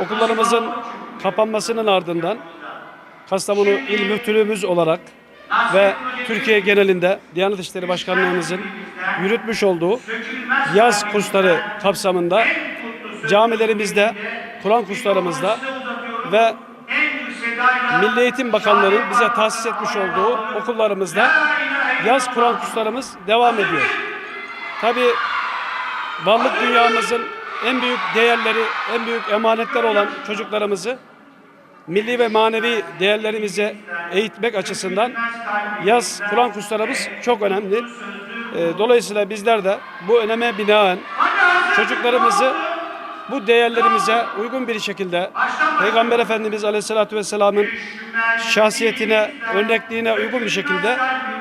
Okullarımızın kapanmasının ardından Kastamonu İl Müftülüğümüz olarak ve Türkiye genelinde Diyanet İşleri Başkanlığımızın yürütmüş olduğu yaz kursları kapsamında camilerimizde, Kur'an kurslarımızda ve Milli Eğitim Bakanlığı'nın bize tahsis etmiş olduğu okullarımızda yaz Kur'an kurslarımız devam ediyor. Tabi varlık dünyamızın en büyük değerleri, en büyük emanetler olan çocuklarımızı milli ve manevi değerlerimize eğitmek açısından yaz Kur'an kurslarımız çok önemli. Ee, Dolayısıyla bizler de bu öneme binaen çocuklarımızı bu değerlerimize uygun bir şekilde Peygamber Efendimiz Aleyhisselatü Vesselam'ın şahsiyetine, örnekliğine uygun bir şekilde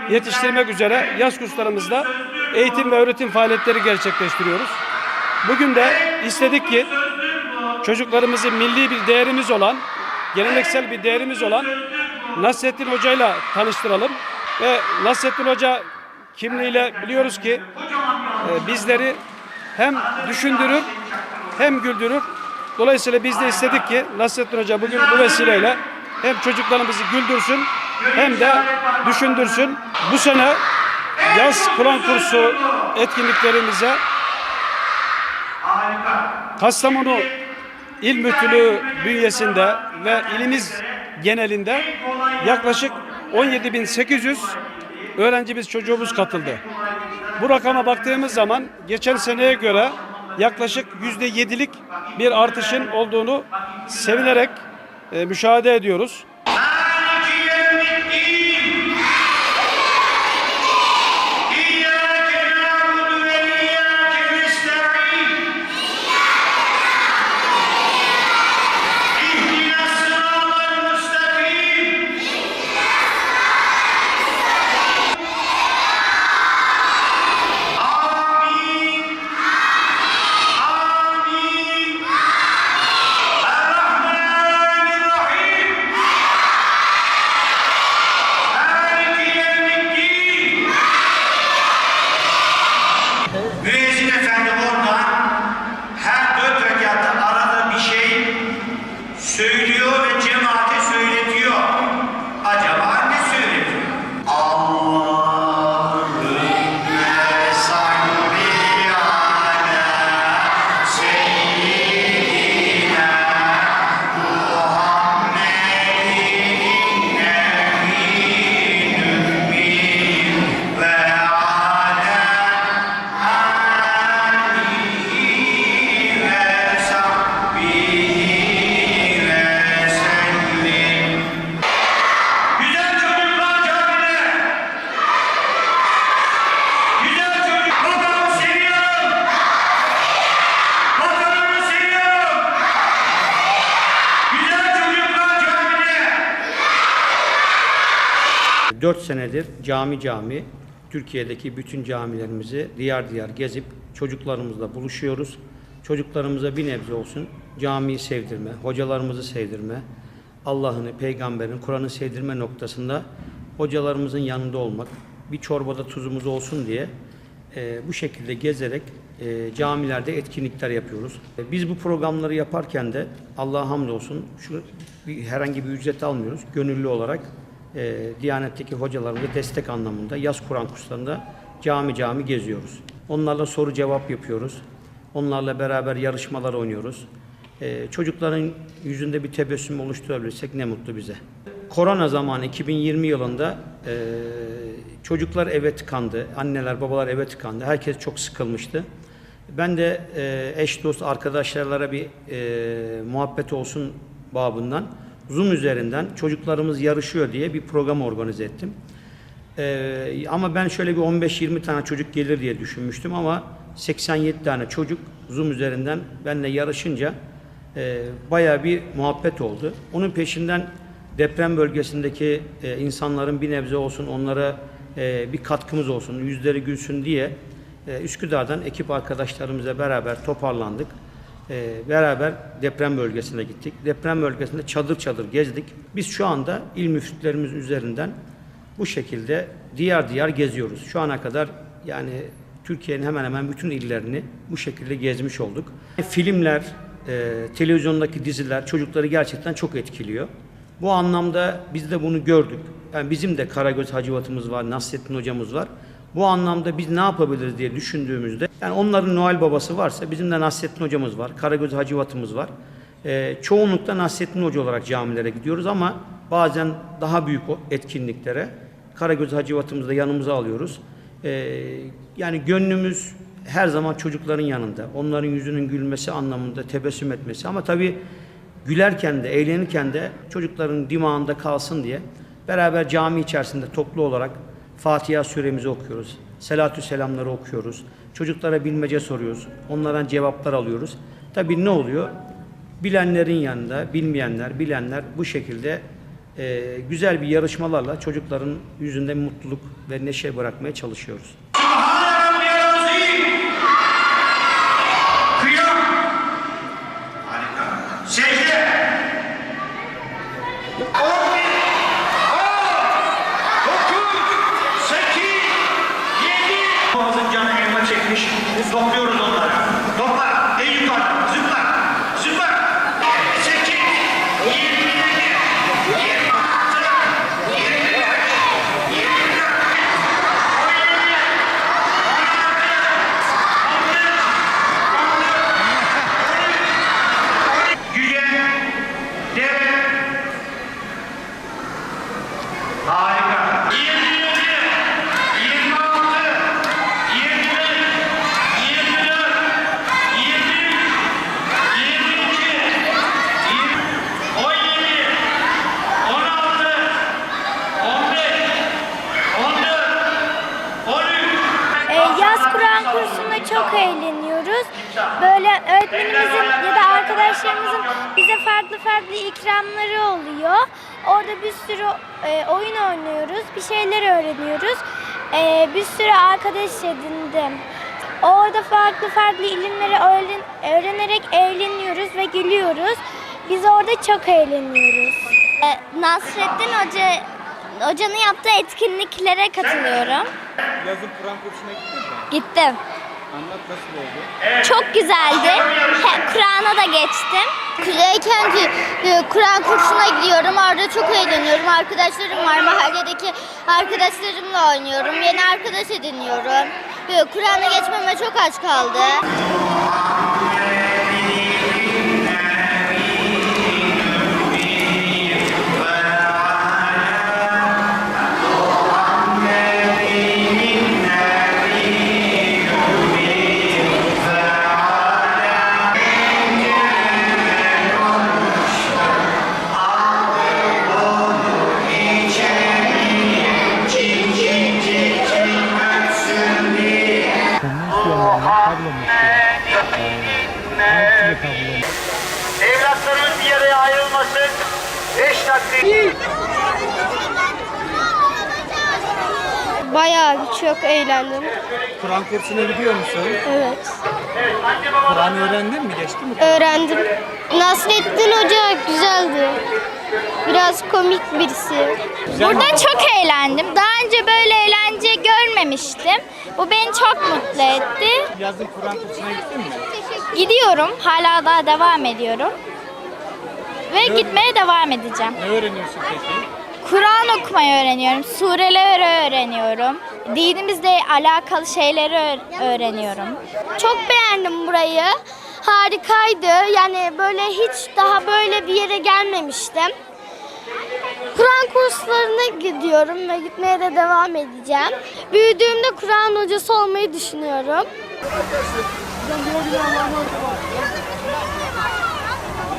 yetiştirmek üzere yaz kurslarımızda eğitim ve öğretim faaliyetleri gerçekleştiriyoruz. Bugün de istedik ki çocuklarımızı milli bir değerimiz olan, geleneksel bir değerimiz olan Nasrettin Hoca ile tanıştıralım. Ve Nasrettin Hoca kimliğiyle biliyoruz ki e, bizleri hem düşündürür hem güldürür. Dolayısıyla biz de istedik ki Nasrettin Hoca bugün bu vesileyle hem çocuklarımızı güldürsün hem de düşündürsün. Bu sene yaz Kur'an kursu etkinliklerimize Kastamonu İl Müftülüğü bünyesinde ve ilimiz genelinde yaklaşık 17.800 öğrencimiz çocuğumuz katıldı. Bu rakama baktığımız zaman geçen seneye göre yaklaşık yüzde yedilik bir artışın olduğunu sevinerek e, müşahede ediyoruz. 4 senedir cami cami Türkiye'deki bütün camilerimizi diyar diyar gezip çocuklarımızla buluşuyoruz. Çocuklarımıza bir nebze olsun camiyi sevdirme, hocalarımızı sevdirme, Allah'ını, peygamberin, Kur'an'ı sevdirme noktasında hocalarımızın yanında olmak, bir çorbada tuzumuz olsun diye e, bu şekilde gezerek e, camilerde etkinlikler yapıyoruz. E, biz bu programları yaparken de Allah'a hamdolsun şu bir, herhangi bir ücret almıyoruz. Gönüllü olarak e, Diyanet'teki hocalarımıza destek anlamında yaz Kur'an kurslarında cami cami geziyoruz. Onlarla soru cevap yapıyoruz. Onlarla beraber yarışmalar oynuyoruz. E, çocukların yüzünde bir tebessüm oluşturabilirsek ne mutlu bize. Korona zamanı 2020 yılında e, çocuklar eve tıkandı, anneler babalar eve tıkandı. Herkes çok sıkılmıştı. Ben de e, eş dost arkadaşlarla bir e, muhabbet olsun babından Zoom üzerinden çocuklarımız yarışıyor diye bir program organize ettim. Ee, ama ben şöyle bir 15-20 tane çocuk gelir diye düşünmüştüm ama 87 tane çocuk Zoom üzerinden benimle yarışınca e, bayağı bir muhabbet oldu. Onun peşinden deprem bölgesindeki e, insanların bir nebze olsun onlara e, bir katkımız olsun, yüzleri gülsün diye e, Üsküdar'dan ekip arkadaşlarımızla beraber toparlandık. E, beraber deprem bölgesine gittik. Deprem bölgesinde çadır çadır gezdik. Biz şu anda il müftülüklerimiz üzerinden bu şekilde diyar diyar geziyoruz. Şu ana kadar yani Türkiye'nin hemen hemen bütün illerini bu şekilde gezmiş olduk. Filmler, e, televizyondaki diziler çocukları gerçekten çok etkiliyor. Bu anlamda biz de bunu gördük. Yani bizim de Karagöz Hacivatımız var, Nasrettin hocamız var. Bu anlamda biz ne yapabiliriz diye düşündüğümüzde, yani onların Noel babası varsa bizim de Nasrettin hocamız var, Karagöz Hacivatımız var. Ee, çoğunlukla Nasrettin Hoca olarak camilere gidiyoruz ama bazen daha büyük etkinliklere Karagöz Hacivatımızı da yanımıza alıyoruz. Ee, yani gönlümüz her zaman çocukların yanında. Onların yüzünün gülmesi anlamında tebessüm etmesi ama tabii gülerken de eğlenirken de çocukların dimağında kalsın diye beraber cami içerisinde toplu olarak Fatiha suremizi okuyoruz. Selatü selamları okuyoruz. Çocuklara bilmece soruyoruz. Onlardan cevaplar alıyoruz. Tabii ne oluyor? Bilenlerin yanında, bilmeyenler, bilenler bu şekilde e, güzel bir yarışmalarla çocukların yüzünde mutluluk ve neşe bırakmaya çalışıyoruz. Böyle öğretmenimizin ya da arkadaşlarımızın bize farklı farklı ikramları oluyor. Orada bir sürü e, oyun oynuyoruz, bir şeyler öğreniyoruz. Ee, bir sürü arkadaş edindim. Orada farklı farklı ilimleri öğren- öğrenerek eğleniyoruz ve gülüyoruz. Biz orada çok eğleniyoruz. Ee, Nasrettin Hoca Hocanın yaptığı etkinliklere katılıyorum. Yazın Kur'an kursuna gittin mi? Gittim. Anlat nasıl oldu? Çok güzeldi. He- Kur'an'a da geçtim. Küçükken ki e, Kur'an kursuna gidiyorum. Orada çok eğleniyorum. Arkadaşlarım var. Mahalledeki arkadaşlarımla oynuyorum. Yeni arkadaş ediniyorum. E, Kur'an'a geçmeme çok aç kaldı. Takdir. Bayağı çok eğlendim. Kur'an kursuna gidiyor musun? Evet. Kur'an öğrendin mi? Geçti mi? Öğrendim. Nasrettin Hoca güzeldi. Biraz komik birisi. Burada çok eğlendim. Daha önce böyle eğlence görmemiştim. Bu beni çok mutlu etti. Yazın Kur'an kursuna gittin mi? Gidiyorum. Hala daha devam ediyorum. Ve gitmeye devam edeceğim. Ne öğreniyorsun peki? Kur'an okumayı öğreniyorum. Sureleri öğreniyorum. Dinimizle alakalı şeyleri öğ- öğreniyorum. Çok beğendim burayı. Harikaydı. Yani böyle hiç daha böyle bir yere gelmemiştim. Kur'an kurslarına gidiyorum ve gitmeye de devam edeceğim. Büyüdüğümde Kur'an hocası olmayı düşünüyorum.